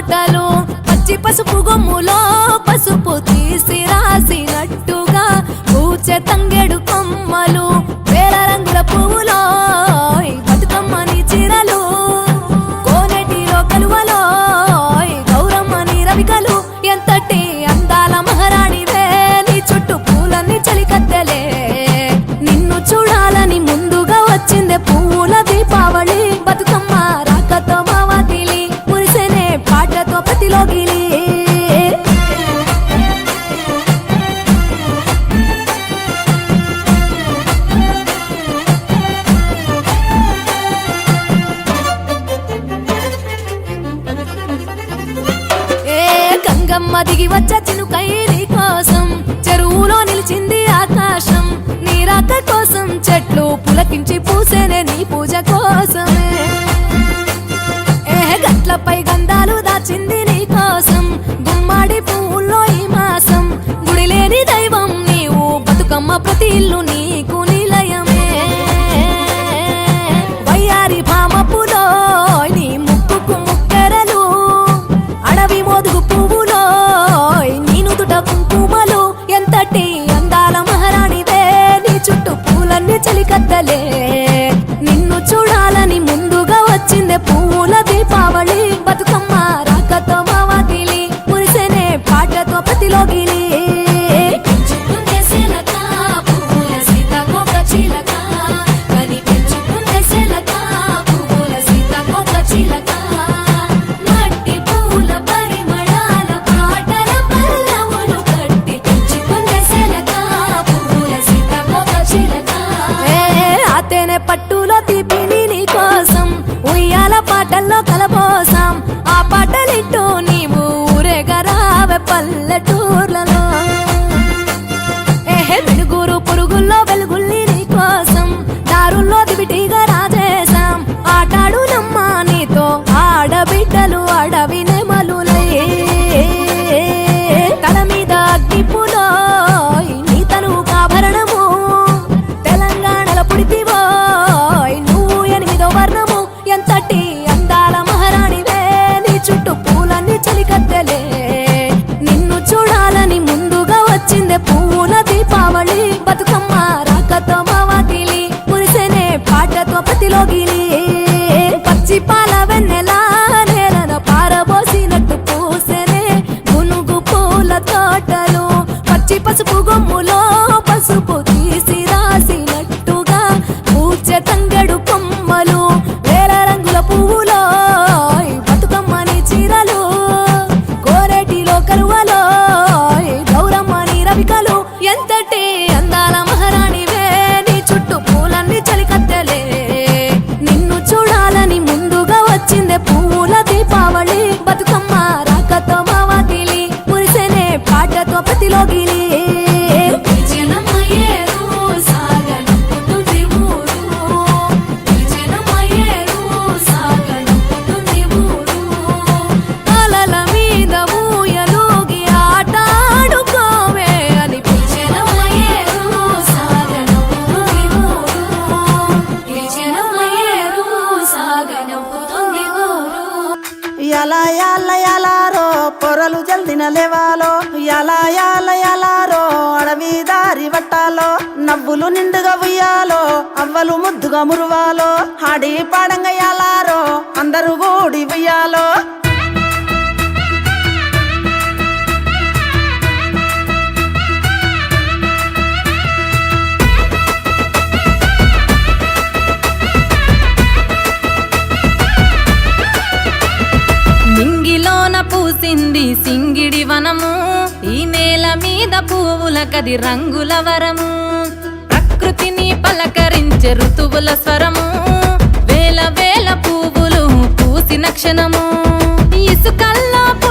మాటలు పచ్చి పసుపు గొమ్ములో పసుపు తీసి రాసినట్టుగా పూచె తంగెడు కొమ్మలు ఇల్లు నీకు నిలయమే. వయ్యారి పామపులో నీ ముక్కుకు ముక్కరలు అడవి మోదుగు పువ్వులో నీ నుదుట కుంకుమలు. ఎంతటి అందాల మహారాణివే నీ చుట్టూ పూలన్నీ చలికత్తలే. నిన్ను చూడాలని ముందుగా వచ్చిందే పువ్వులతో ఎలా పొరలు జల్దిన లేవాలో. యాలయాలయాలారో అడవి దారి వట్టాలో. నవ్వులు నిండుగా ఉయ్యాలో అవ్వలు ముద్దుగా మురువాలో. ఆడి పాడంగా యాలారో అందరూ గూడి ఉయ్యాలో. మురిసింది సింగిడి వనము. ఈ నేల మీద పువ్వుల కది రంగుల వరము. ప్రకృతిని పలకరించే ఋతువుల స్వరము. వేల వేల పువ్వులు పూసిన క్షణము. ఇసుకల్లో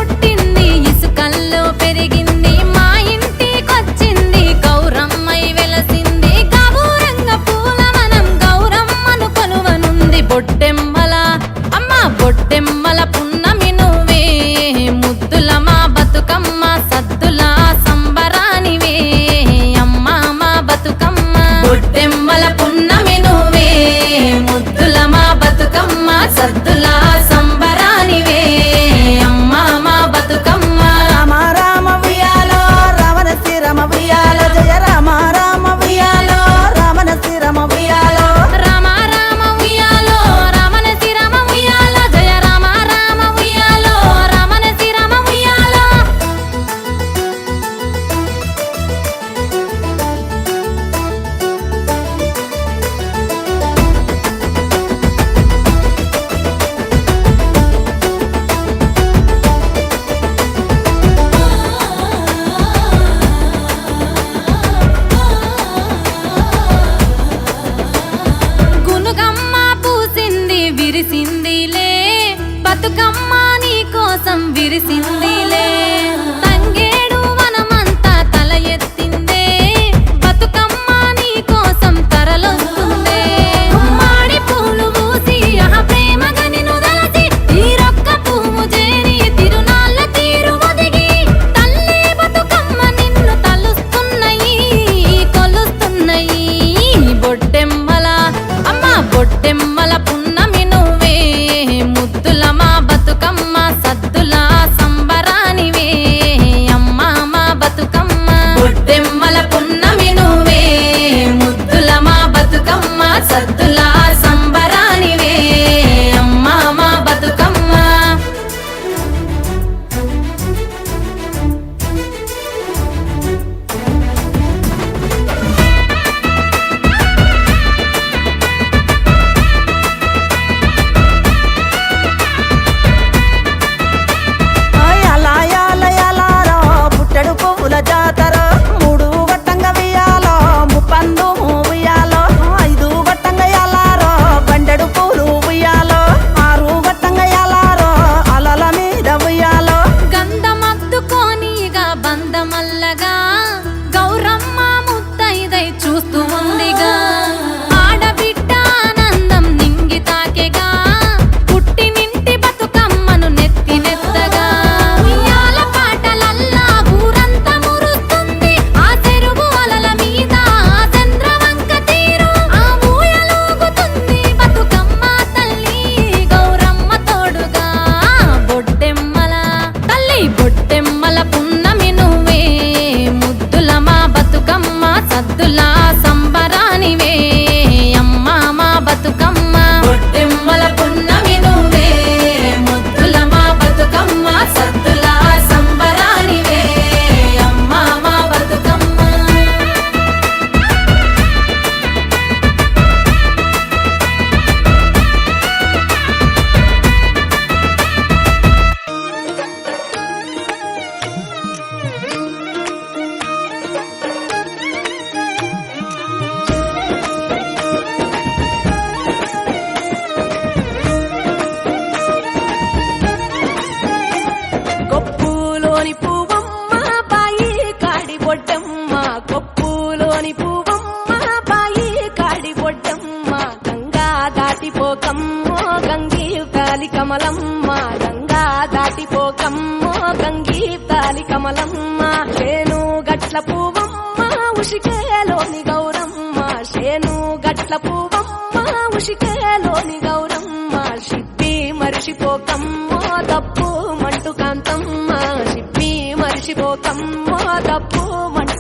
చెట్ల పువ్వమ్మ ఉషికేలోని గౌరమ్మ సిప్పి మరిచిపోకమ్మ తప్పు మంటు కాంతమ్మ సిప్పి మరిచిపోకమ్మ తప్పు మంటు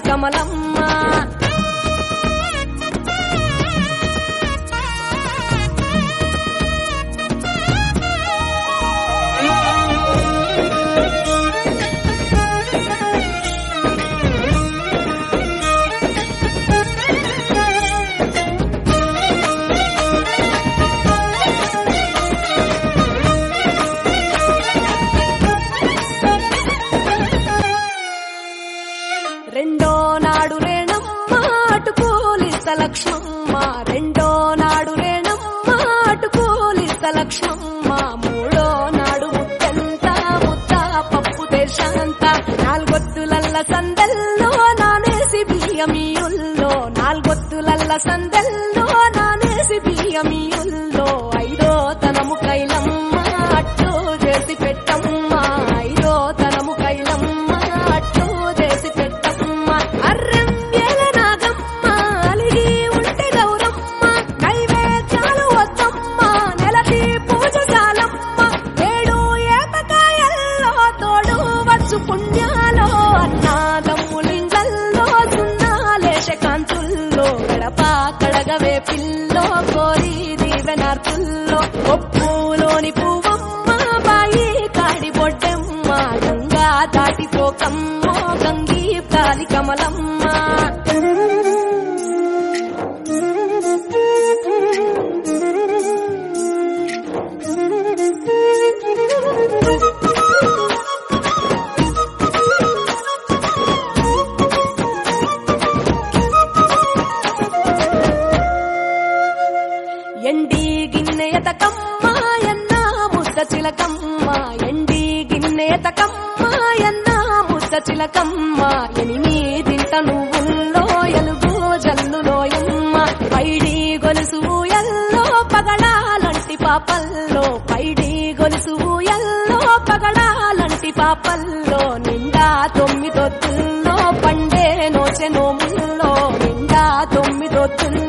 కమలమ్మా. లక్ష్మమ్మ రెండో నాడు రేణమ్మ అటు పోలీస లక్ష్మమ్మ. మూడో నాడు ముత్తంత ముత్త పప్పు దేశంత. నాలుగొత్తులల్ల సందల్లో నానేసి బియ్యమీయుల్లో. నాలుగొత్తులల్ల సందల్లో కమలమ్మ పల్లో నిండా తొమ్మిదొత్తుల్లో పండే నోచెనో ముల్లో నిండా తొమ్మిదొత్తుల్లో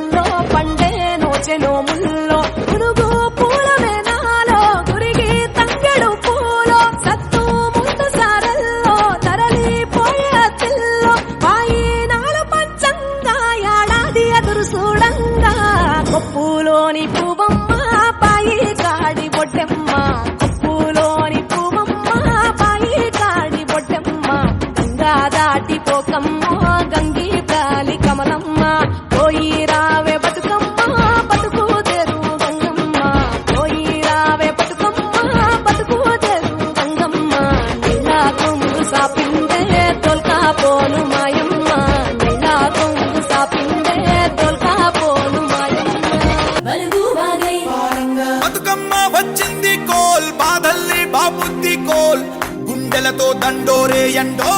ఎండో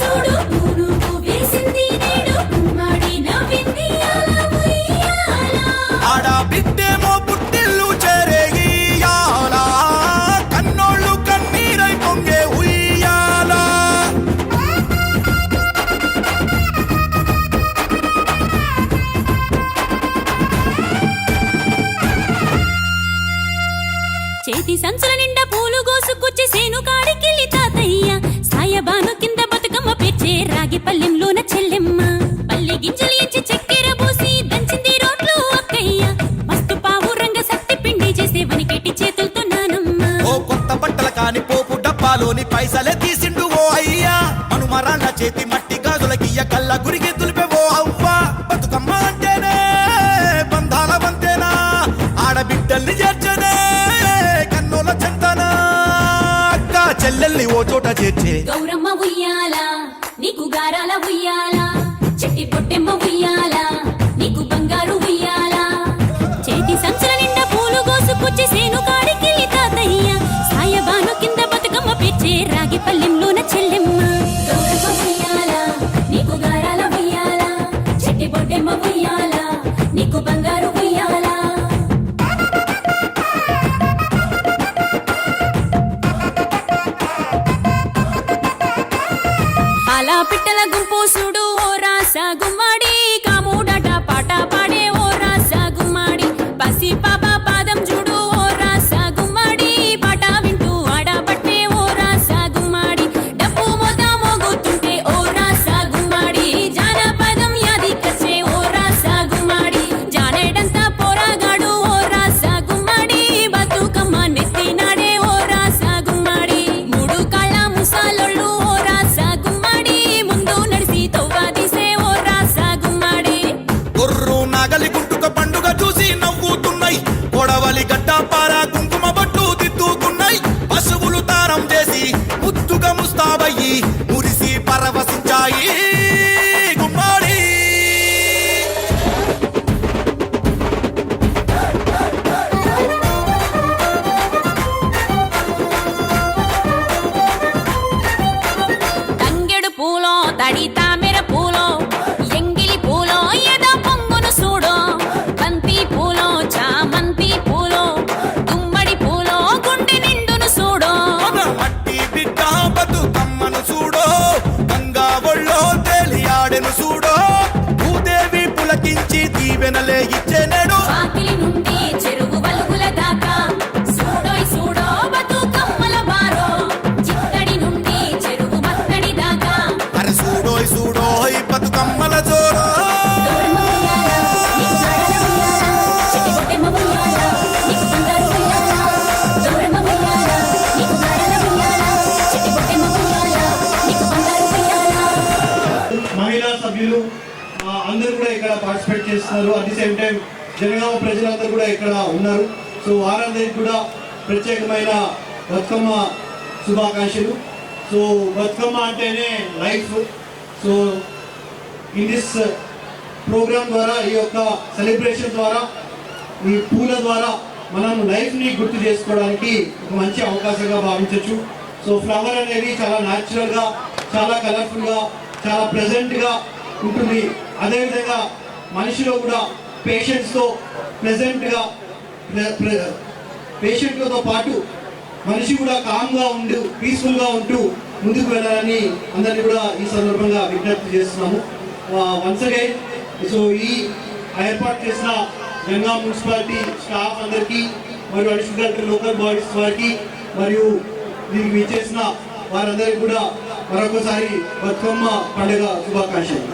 చూడు. చేతి మట్టి గాజులకియ్య కళ్ళ గురికి తులిపేవో అవ్వా. బతుకమ్మ అంటేనే బంధాల వంతేనా? ఆడబిడ్డల్ని చేర్చనే కన్నుల చెంతనా? అక్క చెల్లెల్ని ఓ చోట చేర్చే. గౌరమ్మ ఉయ్యాల నీకు గారాల ఉయ్యాల చెట్టి పొట్టెమ్మ ఉయ్యాల నీకు బంగారు ఉయ్యాల. చేతి సంచల నిండా పూలు కోసుకొచ్చి సేను కాడికి తేలియాడెను చూడో. భూదేవి పులకించి దీవెనలే ఇచ్చెనెడు చేస్తున్నారు. At the same time Jangaon ప్రజలందరూ కూడా ఇక్కడ ఉన్నారు. సో వారందరికీ కూడా ప్రత్యేకమైన బతుకమ్మ శుభాకాంక్షలు. సో బతుకమ్మ అంటేనే life so in this program ద్వారా ఈ యొక్క సెలబ్రేషన్ ద్వారా ఈ పూల ద్వారా మనం లైఫ్ని గుర్తు చేసుకోవడానికి ఒక మంచి అవకాశంగా భావించవచ్చు సో ఫ్లవర్ అనేది చాలా న్యాచురల్గా చాలా కలర్ఫుల్గా చాలా ప్రజెంట్గా ఉంటుంది. అదేవిధంగా మనిషిలో కూడా పేషెంట్స్తో ప్రెజెంట్గా పేషెంట్లతో పాటు మనిషి కూడా కామ్గా ఉండు పీస్ఫుల్గా ఉంటూ ముందుకు వెళ్ళాలని అందరినీ కూడా ఈ సందర్భంగా విజ్ఞప్తి చేస్తున్నాము. వన్స్ అగైన్ సో ఈ ఏర్పాటు చేసిన గంగా మున్సిపాలిటీ స్టాఫ్ అందరికీ మరియు అడిషనల్ కలెక్టర్ లోకల్ బాడీస్ వారికి మరియు దీనికి విచ్చేసిన వారందరికీ కూడా మరొకసారి బతుకమ్మ పండుగ శుభాకాంక్షలు.